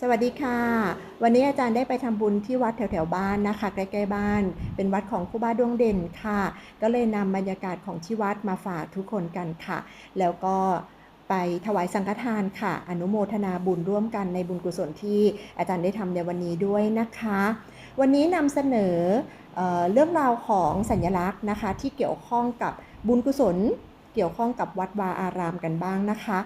สวัสดีค่ะ วันนี้อาจารย์ได้ไปทำบุญที่วัดแถวๆบ้านนะคะ ใกล้ๆบ้าน เป็นวัดของครูบาดวงเด่นค่ะ ก็เลยนำบรรยากาศของที่วัดมาฝากทุกคนกันค่ะ แล้วก็ไปถวายสังฆทานค่ะ อนุโมทนาบุญร่วมกันในบุญกุศลที่อาจารย์ได้ทำในวันนี้ด้วยนะคะ วันนี้นำเสนอเออเรื่องราวของสัญลักษณ์นะคะ ที่เกี่ยวข้องกับบุญกุศล เกี่ยวข้องกับวัดวาอารามกันบ้างนะคะ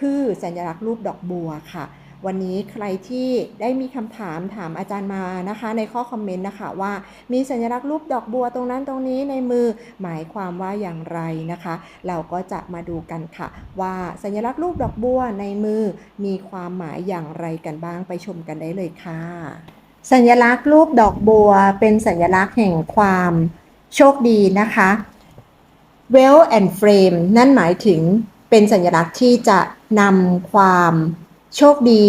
คือสัญลักษณ์รูปดอกบัวค่ะ วันนี้ใครที่ได้มีคำถามถามอาจารย์มานะคะ ในข้อคอมเมนต์นะคะว่ามีสัญลักษณ์รูปดอกบัวตรงนั้นตรงนี้ในมือหมายความว่าอย่างไรนะคะ เราก็จะมาดูกันค่ะ ว่าสัญลักษณ์รูปดอกบัวในมือมีความหมายอย่างไรกันบ้างไปชมกันได้เลยค่ะ สัญลักษณ์รูปดอกบัว เป็นสัญลักษณ์แห่งความโชคดีนะคะ well and frame นั่นหมายถึงเป็นสัญลักษณ์ที่จะนำความ โชคดี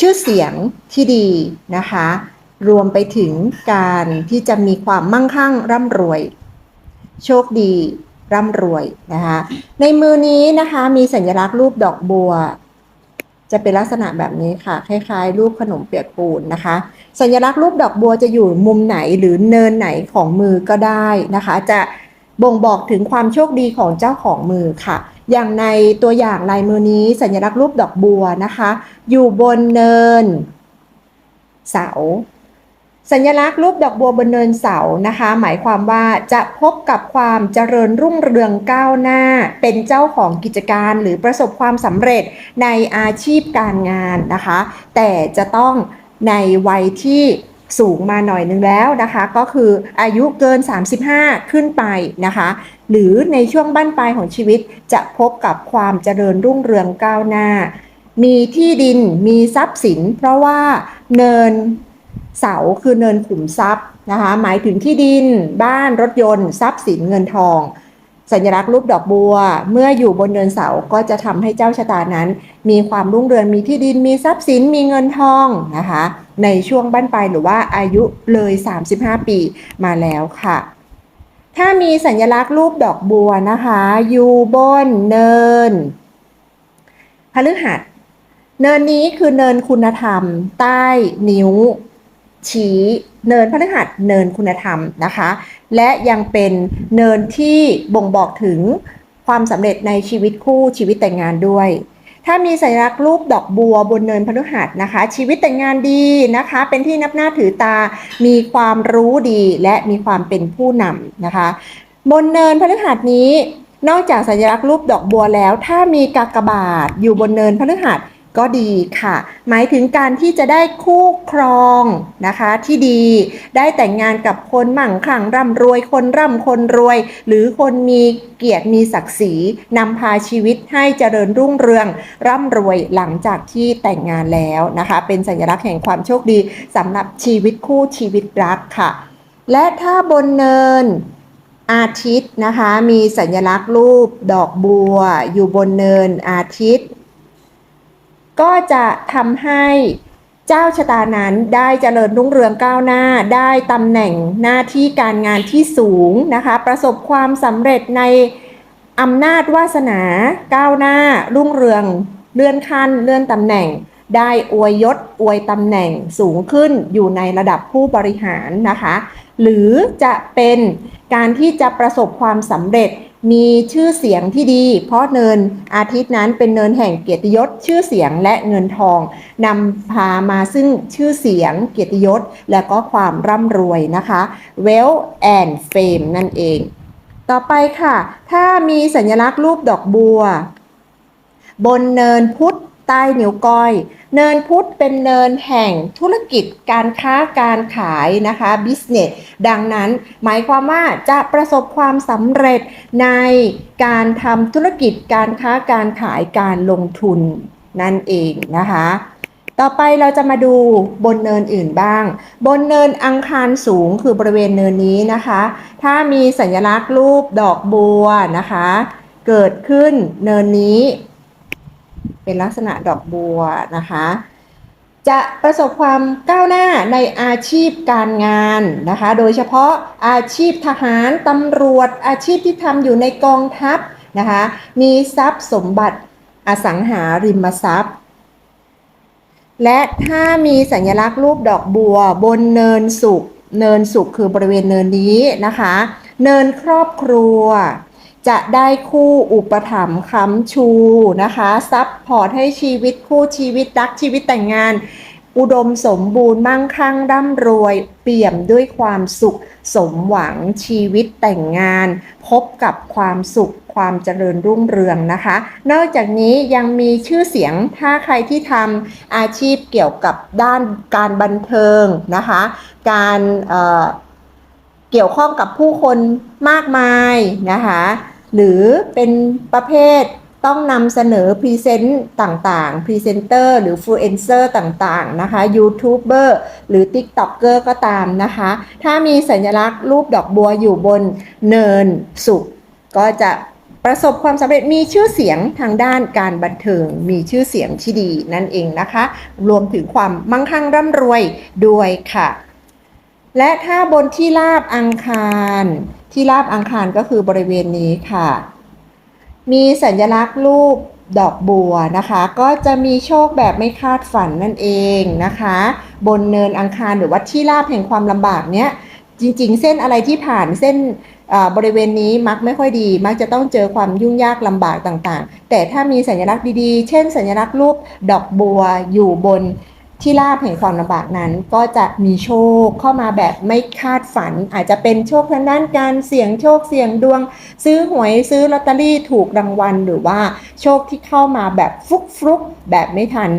ชื่อเสียงที่ดีนะคะ รวมไปถึงการที่จะมีความมั่งคั่งร่ำรวย โชคดีร่ำรวยนะคะในมือนี้นะคะมีสัญลักษณ์รูปดอกบัว จะเป็นลักษณะแบบนี้ค่ะ คล้ายๆ รูปขนมเปียกปูนนะคะ สัญลักษณ์รูปดอกบัวจะอยู่มุมไหนหรือเนินไหนของมือก็ได้นะคะ จะ บ่งบอกถึงความโชคดีของเจ้าของมือค่ะ อย่างในตัวอย่างลายมือนี้สัญลักษณ์รูปดอกบัวนะคะ อยู่บนเนิน เสา สัญลักษณ์รูปดอกบัวบนเนินเสานะคะ หมายความว่าจะพบกับความเจริญรุ่งเรืองก้าวหน้า เป็นเจ้าของกิจการหรือประสบความสำเร็จในอาชีพการงานนะคะ แต่จะต้องในวัยที่ สูงมาหน่อยนึงแล้วนะคะ ก็คืออายุเกิน 35 ขึ้นไปนะคะ หรือในช่วงบั้นปลายของชีวิตจะพบกับความเจริญรุ่งเรืองก้าวหน้า มีที่ดินมีทรัพย์สิน เพราะว่าเนินเสาคือเนินขุมทรัพย์นะคะ หมายถึงที่ดิน บ้านรถยนต์ ทรัพย์สินเงินทอง สัญลักษณ์รูปดอกบัว เมื่ออยู่บนเนินเสาก็จะทำให้เจ้าชะตานั้น มีความรุ่งเรืองมีที่ดินมีทรัพย์สินมีเงินทองนะคะ ในช่วงบั้นปลายหรือว่าอายุเลย 35 ปีมาแล้วค่ะ ถ้ามีสัญลักษณ์รูปดอกบัวนะคะ อยู่บนเนินพฤหัสเนินนี้คือเนินคุณธรรม ใต้นิ้ว ชี้เนินพฤหัสเนินคุณธรรมนะคะ และยังเป็นเนินที่บ่งบอกถึงความสำเร็จในชีวิตคู่ชีวิตแต่งงานด้วย ถ้ามีสัญลักษณ์รูปดอกบัวบนเนินพฤหัสนะคะ ชีวิตแต่งงานดีนะคะ เป็นที่นับหน้าถือตา มีความรู้ดีและมีความเป็นผู้นำนะคะ บนเนินพฤหัสนี้นอกจากสัญลักษณ์รูปดอกบัวแล้ว ถ้ามีกากบาทอยู่บนเนินพฤหัส ก็ดีค่ะ หมายถึงการที่จะได้คู่ครองนะคะที่ดี ได้แต่งงานกับคนมั่งคั่งร่ำรวย คนร่ำคนรวย หรือคนมีเกียรติมีศักดิ์ศรีนำพาชีวิตให้เจริญรุ่งเรือง ร่ำรวยหลังจากที่แต่งงานแล้วนะคะ เป็นสัญลักษณ์แห่งความโชคดีสำหรับชีวิตคู่ชีวิตรักค่ะ และถ้าบนเนินอาทิตย์นะคะ มีสัญลักษณ์รูปดอกบัว อยู่บนเนินอาทิตย์ ก็จะทำให้เจ้าชะตานั้นได้เจริญรุ่งเรืองก้าวหน้า ได้ตำแหน่งหน้าที่การงานที่สูงนะคะ ประสบความสำเร็จในอำนาจวาสนาก้าวหน้า รุ่งเรืองเลื่อนขั้นเลื่อนตำแหน่ง ได้อวยยศอวยตำแหน่งสูงขึ้นอยู่ในระดับผู้บริหารนะคะ หรือจะเป็นการที่จะประสบความสำเร็จ มีชื่อเสียงที่ดี เพราะเนินอาทิตย์นั้นเป็นเนินแห่งเกียรติยศ ชื่อเสียงและเงินทองนำพามาซึ่งชื่อเสียงเกียรติยศ และก็ความร่ำรวยนะคะ wealth and fame นั่นเอง ต่อไปค่ะ ถ้ามีสัญลักษณ์รูปดอกบัว บนเนินพุทธใต้นิ้วก้อย เนินพุทธเป็นเนินแห่งธุรกิจการค้าการขายนะคะ business ดังนั้นหมายความว่าจะประสบความสำเร็จในการทำธุรกิจการค้าการขายการลงทุนนั่นเองนะคะ ต่อไปเราจะมาดูบนเนินอื่นบ้าง บนเนินอังคารสูงคือบริเวณเนินนี้นะคะ ถ้ามีสัญลักษณ์รูปดอกบัวนะคะ เกิดขึ้นเนินนี้ เป็นลักษณะดอกบัวนะคะ จะประสบความก้าวหน้าในอาชีพการงานนะคะ โดยเฉพาะอาชีพทหารตำรวจอาชีพที่ทำอยู่ในกองทัพนะคะ มีทรัพย์สมบัติอสังหาริมทรัพย์ และถ้ามีสัญลักษณ์รูปดอกบัวบนเนินสุขเนินสุขคือบริเวณเนินนี้นะคะ เนินครอบครัว จะได้คู่อุปถัมภ์ค้ำชูนะคะซับพอร์ตให้ชีวิตคู่ชีวิตรักชีวิตแต่งงาน อุดมสมบูรณ์มั่งคั่งร่ำรวย เปี่ยมด้วยความสุข สมหวังชีวิตแต่งงาน พบกับความสุขความเจริญรุ่งเรืองนะคะ นอกจากนี้ยังมีชื่อเสียงถ้าใครที่ทำอาชีพเกี่ยวกับด้านการบันเทิงนะคะ การเอ่อเกี่ยวข้องกับผู้คนมากมายนะคะ หรือเป็นประเภทต้องนำเสนอพรีเซนต์ต่างๆ พรีเซนเตอร์หรือฟูเอนเซอร์ต่างๆ นะคะยูทูบเบอร์หรือ t ิ k t o k เกอร์ก็ตามนะคะ ถ้ามีสัญลักษณ์รูปดอกบัวอยู่บนเนินสุขก็จะประสบความสำเร็จมีชื่อเสียงทางด้านการบันเทิง มีชื่อเสียงที่ดีนั่นเองนะคะ รวมถึงความมั่งคั่งร่ำรวยด้วยค่ะ และถ้าบนที่ราบอังคาร ที่ราบอังคารก็คือบริเวณนี้ค่ะ มีสัญลักษณ์รูปดอกบัวนะคะ ก็จะมีโชคแบบไม่คาดฝันนั่นเองนะคะ บนเนินอังคารหรือว่าที่ราบแห่งความลำบากเนี้ยจริง ๆ เส้นอะไรที่ผ่านเส้นบริเวณนี้มักไม่ค่อยดี มักจะต้องเจอความยุ่งยากลำบากต่างๆ แต่ถ้ามีสัญลักษณ์ดีๆ เช่น สัญลักษณ์รูปดอกบัวอยู่บน ที่ราบแห่งความลำบากนั้นก็จะมีโชคเข้ามาแบบไม่คาดฝัน อาจจะเป็นโชคทางด้านการเสี่ยงโชคเสี่ยงดวง ซื้อหวยซื้อลอตเตอรี่ถูกรางวัล หรือว่าโชคที่เข้ามาแบบฟุกฟุกแบบไม่ทัน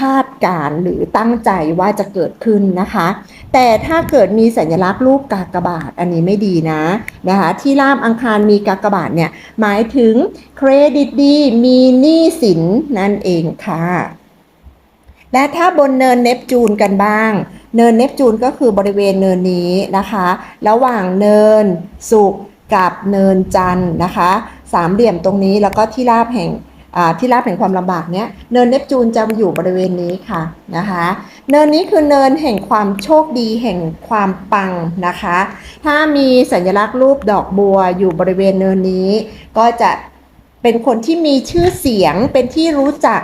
คาดการณ์หรือตั้งใจว่าจะเกิดขึ้นนะคะ แต่ถ้าเกิดมีสัญลักษณ์รูปกากบาทอันนี้ไม่ดีนะนะคะที่ราบอังคารมีกากบาทเนี่ยหมายถึงเครดิตดีมีหนี้สินนั่นเองค่ะ และถ้าบนเนินเนปจูนกันบ้าง เนินเนปจูนก็คือบริเวณเนินนี้นะคะ ระหว่างเนินสุกกับเนินจันนะคะ สามเหลี่ยมตรงนี้แล้วก็ที่ราบแห่งที่ราบแห่งความลำบากเนี้ยเนินเนปจูนจะอยู่บริเวณนี้ค่ะนะคะ เนินนี้คือเนินแห่งความโชคดีแห่งความปังนะคะ ถ้ามีสัญลักษณ์รูปดอกบัวอยู่บริเวณเนินนี้ ก็จะเป็นคนที่มีชื่อเสียงเป็นที่รู้จัก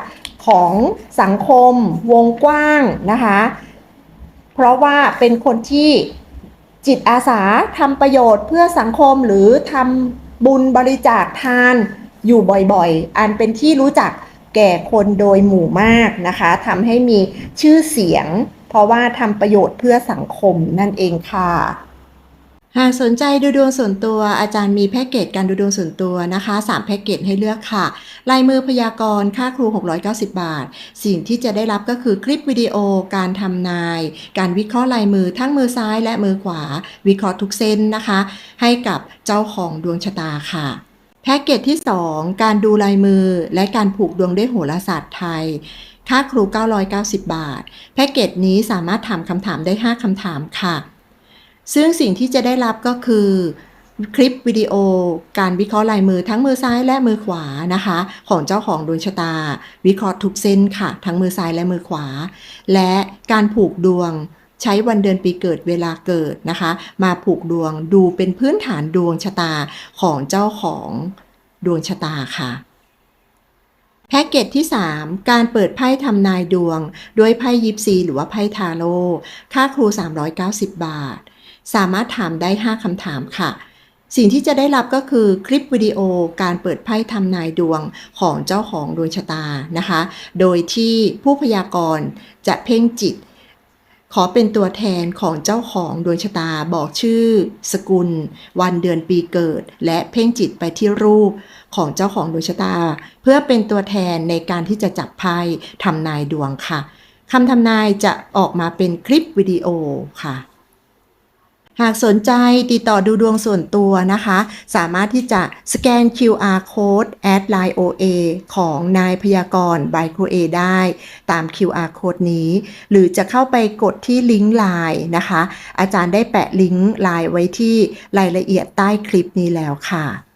ของสังคมวงกว้างนะคะ เพราะว่าเป็นคนที่จิตอาสาทำประโยชน์เพื่อสังคมหรือทำบุญบริจาคทานอยู่บ่อยๆ อันเป็นที่รู้จักแก่คนโดยหมู่มากนะคะทำให้มีชื่อเสียง เพราะว่าทำประโยชน์เพื่อสังคมนั่นเองค่ะ หากสนใจดูดวงส่วนตัวอาจารย์มีแพ็กเกจการดูดวงส่วนตัวนะคะ3แพ็กเกจให้เลือกค่ะ ลายมือพยากรณ์ค่าครู 690 บาท สิ่งที่จะได้รับก็คือคลิปวิดีโอ การทำนาย การวิเคราะห์ลายมือทั้งมือซ้ายและมือขวา วิเคราะห์ทุกเส้นนะคะ ให้กับเจ้าของดวงชะตาค่ะแพ็กเกจที่ 2 การดูลายมือและการผูกดวงด้วยโหราศาสตร์ไทย ค่าครู 990 บาท แพ็กเกจนี้สามารถถามคำถามได้ 5คำถามค่ะ ซึ่งสิ่งที่จะได้รับก็คือ คลิปวิดีโอ การวิเคราะห์ลายมือทั้งมือซ้ายและมือขวานะคะ ของเจ้าของดวงชะตา วิเคราะห์ทุกเส้นค่ะ ทั้งมือซ้ายและมือขวา และการผูกดวงใช้วันเดือนปีเกิดเวลาเกิดนะคะ มาผูกดวงดูเป็นพื้นฐานดวงชะตาของเจ้าของดวงชะตาค่ะแพ็กเกจที่ 3 การเปิดไพ่ทำนายดวง ด้วยไพ่ยิปซีหรือว่าไพ่ทาโร่ค่าครู 390 บาท สามารถถามได้ 5คำถามค่ะ สิ่งที่จะได้รับก็คือคลิปวิดีโอการเปิดไพ่ทำนายดวงของเจ้าของดวงชะตานะคะ โดยที่ผู้พยากรณ์จะเพ่งจิต ขอเป็นตัวแทนของเจ้าของดวงชะตาบอกชื่อ สกุล วันเดือนปีเกิด และเพ่งจิตไปที่รูปของเจ้าของดวงชะตา เพื่อเป็นตัวแทนในการที่จะจับไพ่ทำนายดวงค่ะคำทำนายจะออกมาเป็นคลิปวิดีโอค่ะ หากสนใจติดต่อดูดวงส่วนตัวนะคะ สามารถที่จะสแกน QR code แอดไลน์ OA ของนายพยากรไบโครเอได้ตาม QR code นี้ หรือจะเข้าไปกดที่ลิงก์ไลน์นะคะ อาจารย์ได้แปะลิงก์ไลน์ไว้ที่รายละเอียดใต้คลิปนี้แล้วค่ะ